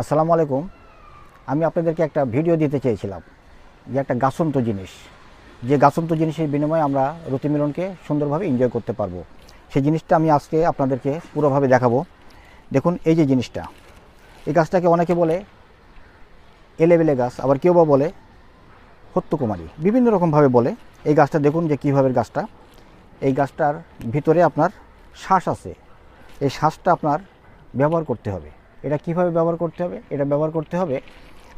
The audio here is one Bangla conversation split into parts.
আসসালামু আলাইকুম। আমি আপনাদেরকে একটা ভিডিও দিতে চেয়েছিলাম যে একটা গাছন্ত জিনিস। যে গাছন্ত জিনিসের বিনিময়ে আমরা রতিমিলনকে সুন্দরভাবে এনজয় করতে পারব। সেই জিনিসটা আমি আজকে আপনাদেরকে পুরোভাবে দেখাবো। দেখুন, এই যে জিনিসটা। এই গাছটাকে অনেকে বলে এলেবেলে গাছ, আবার কেউ বা বলে হত্যকুমারী বিভিন্ন রকমভাবে বলে। এই গাছটা দেখুন যে কীভাবে গাছটা। এই গাছটার ভিতরে আপনার শ্বাস আছে। এই শ্বাসটা আপনার ব্যবহার করতে হবে। এটা কীভাবে ব্যবহার করতে হবে? এটা ব্যবহার করতে হবে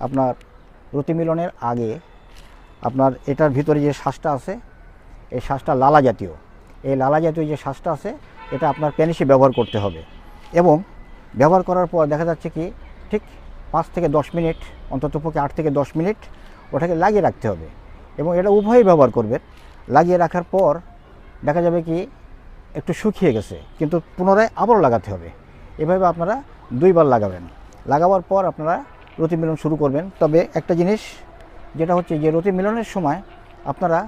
আপনার রতিমিলনের আগে আপনার এটার ভিতরে যে শ্বাসটা আছে, এই শ্বাসটা লালা জাতীয়। এই লালা জাতীয় যে শ্বাসটা আছে, এটা আপনার প্যানিসে ব্যবহার করতে হবে। এবং ব্যবহার করার পর দেখা যাচ্ছে কি, ঠিক পাঁচ থেকে দশ মিনিট, অন্তত পক্ষে আট থেকে দশ মিনিট ওটাকে লাগিয়ে রাখতে হবে। এবং এটা উভয়ই ব্যবহার করবেন। লাগিয়ে রাখার পর দেখা যাবে কি, একটু শুকিয়ে গেছে, কিন্তু পুনরায় আবারও লাগাতে হবে। এভাবে আপনারা দুইবার লাগাবেন। লাগাবার পর আপনারা রতি মিলন শুরু করবেন। তবে একটা জিনিস, যেটা হচ্ছে যে রতি মিলনের সময় আপনারা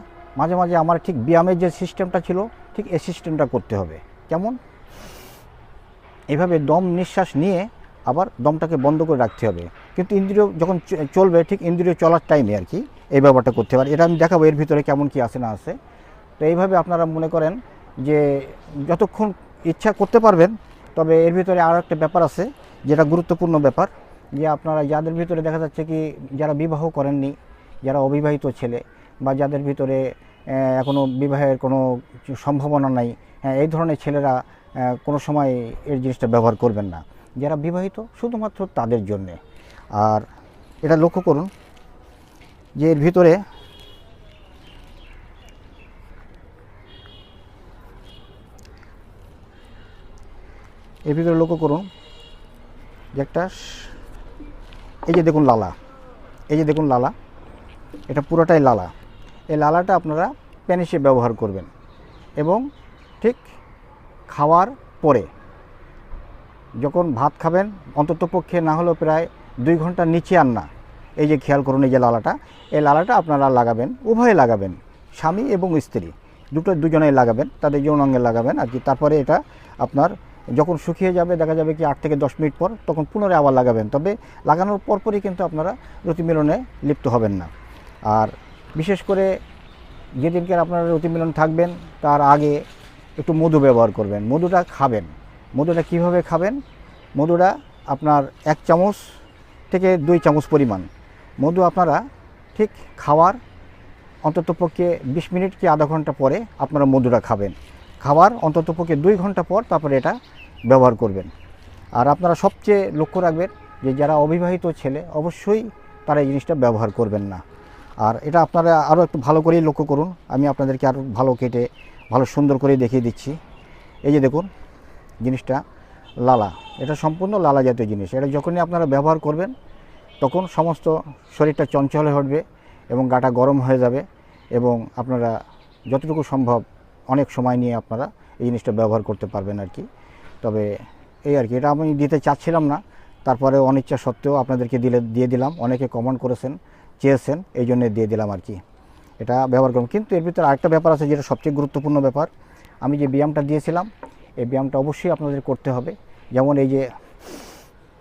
মাঝে মাঝে আমার ঠিক ব্যায়ামের যে সিস্টেমটা ছিল, ঠিক এই সিস্টেমটা করতে হবে। কেমন? এভাবে দম নিঃশ্বাস নিয়ে আবার দমটাকে বন্ধ করে রাখতে হবে। কিন্তু ইন্দ্রিয় যখন চলবে, ঠিক ইন্দ্রিয় চলার টাইমে আর কি এই ব্যাপারটা করতে পারে এটা আমি দেখাবো এর ভিতরে কেমন কি আছে না আছে। তো এইভাবে আপনারা মনে করেন যে যতক্ষণ ইচ্ছা করতে পারবেন তবে এর ভিতরে আরও একটা ব্যাপার আছে, যেটা গুরুত্বপূর্ণ ব্যাপার, যে আপনারা যাদের ভিতরে দেখা যাচ্ছে কি যারা বিবাহ করেননি, যারা অবিবাহিত ছেলে বা যাদের ভিতরে এখনও বিবাহের কোনো সম্ভাবনা নাই হ্যাঁ এই ধরনের ছেলেরা কোনো সময় এর জিনিসটা ব্যবহার করবেন না। যারা বিবাহিত, শুধুমাত্র তাদের জন্যে। আর এটা লক্ষ্য করুন যে এর ভিতরে এর ভিতরে লক্ষ্য করুন যে একটা এই যে দেখুন লালা, এই যে দেখুন লালা, এটা পুরোটাই লালা। এই লালাটা আপনারা প্যানিসে ব্যবহার করবেন এবং ঠিক খাওয়ার পরে যখন ভাত খাবেন, অন্তত পক্ষে না হলেও প্রায় দুই ঘণ্টার নিচে আর না। এই যে খেয়াল করুন এই যে লালাটা, এই লালাটা আপনারা লাগাবেন, উভয়ে লাগাবেন, স্বামী এবং স্ত্রী। দুটো দুজনেই লাগাবেন, তাদের যৌনাঙ্গে লাগাবেন আর কি। তারপরে এটা আপনার যখন শুকিয়ে যাবে, দেখা যাবে কি আট থেকে দশ মিনিট পর, তখন পুনরায় আবার লাগাবেন। তবে লাগানোর পরপরই কিন্তু আপনারা রতিমিলনে লিপ্ত হবেন না। আর বিশেষ করে যেদিনকে আপনারা রতিমিলন থাকবেন, তার আগে একটু মধু ব্যবহার করবেন। মধুটা খাবেন। মধুটা কীভাবে খাবেন? মধুটা আপনার এক চামচ থেকে দুই চামচ পরিমাণ। মধু আপনারা ঠিক খাওয়ার অন্ততপক্ষে বিশ মিনিট কি আধা ঘণ্টা পরে আপনারা মধুটা খাবেন। খাবার, অন্তত পক্ষে দুই ঘণ্টা পর তারপরে এটা ব্যবহার করবেন। আর আপনারা সবচেয়ে লক্ষ্য রাখবেন যে যারা অবিবাহিত ছেলে, অবশ্যই তারা এই জিনিসটা ব্যবহার করবেন না। আর এটা আপনারা আরও একটু ভালো করেই লক্ষ্য করুন। আমি আপনাদেরকে আরও ভালো কেটে, ভালো সুন্দর করে দেখিয়ে দিচ্ছি। এই যে দেখুন, জিনিসটা লালা। এটা সম্পূর্ণ লালা জাতীয় জিনিস। এটা যখনই আপনারা ব্যবহার করবেন, তখন সমস্ত শরীরটা চঞ্চল হয়ে উঠবে এবং গাটা গরম হয়ে যাবে এবং আপনারা যতটুকু সম্ভব অনেক সময় নিয়ে আপনারা এই জিনিসটা ব্যবহার করতে পারবেন আর কি। তবে এই আর কি, এটা আমি দিতে চাচ্ছিলাম না। তারপরে অনিচ্ছা সত্ত্বেও আপনাদেরকে দিলে, দিয়ে দিলাম। অনেকে কমেন্ট করেছেন, চেয়েছেন, এই জন্যে দিয়ে দিলাম আর কি। এটা ব্যবহার করুন। কিন্তু এর ভিতরে আরেকটা ব্যাপার আছে যেটা সবচেয়ে গুরুত্বপূর্ণ ব্যাপার। আমি যে ব্যায়ামটা দিয়েছিলাম, এই ব্যায়ামটা অবশ্যই আপনাদের করতে হবে। যেমন এই যে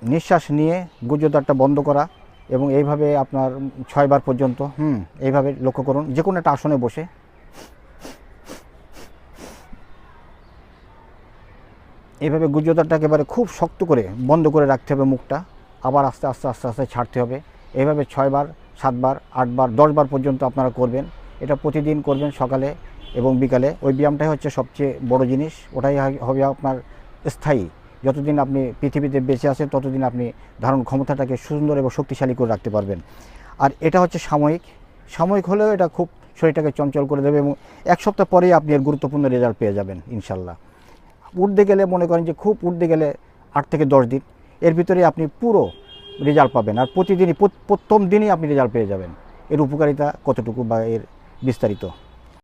নিঃশ্বাস নিয়ে গুজদারটা বন্ধ করা এবং এইভাবে আপনার ছয়বার পর্যন্ত, হুম, এইভাবে লক্ষ্য করুন। যে কোনো একটা আসনে বসে এইভাবে গুজদারটা একেবারে খুব শক্ত করে বন্ধ করে রাখতে হবে মুখটা, আবার আস্তে আস্তে আস্তে আস্তে ছাড়তে হবে। এইভাবে ছয়বার, সাতবার, আটবার, দশবার পর্যন্ত আপনারা করবেন। এটা প্রতিদিন করবেন সকালে এবং বিকালে। ওই ব্যায়ামটাই হচ্ছে সবচেয়ে বড় জিনিস। ওটাই হবে আপনার স্থায়ী। যতদিন আপনি পৃথিবীতে বেঁচে আছেন, ততদিন আপনি ধারণ ক্ষমতাটাকে সুন্দর এবং শক্তিশালী করে রাখতে পারবেন। আর এটা হচ্ছে সাময়িক। সাময়িক হলেও এটা খুব শরীরটাকে চঞ্চল করে দেবে এবং এক সপ্তাহ পরেই আপনি এর গুরুত্বপূর্ণ রেজাল্ট পেয়ে যাবেন, ইনশাল্লাহ। উঠতে গেলে মনে করেন যে খুব উঠতে গেলে আট থেকে দশ দিন। এর ভিতরে আপনি পুরো রেজাল্ট পাবেন আর প্রতিদিনই প্রথম দিনই আপনি রেজাল্ট পেয়ে যাবেন। এর উপকারিতা কতটুকু বা এর বিস্তারিত?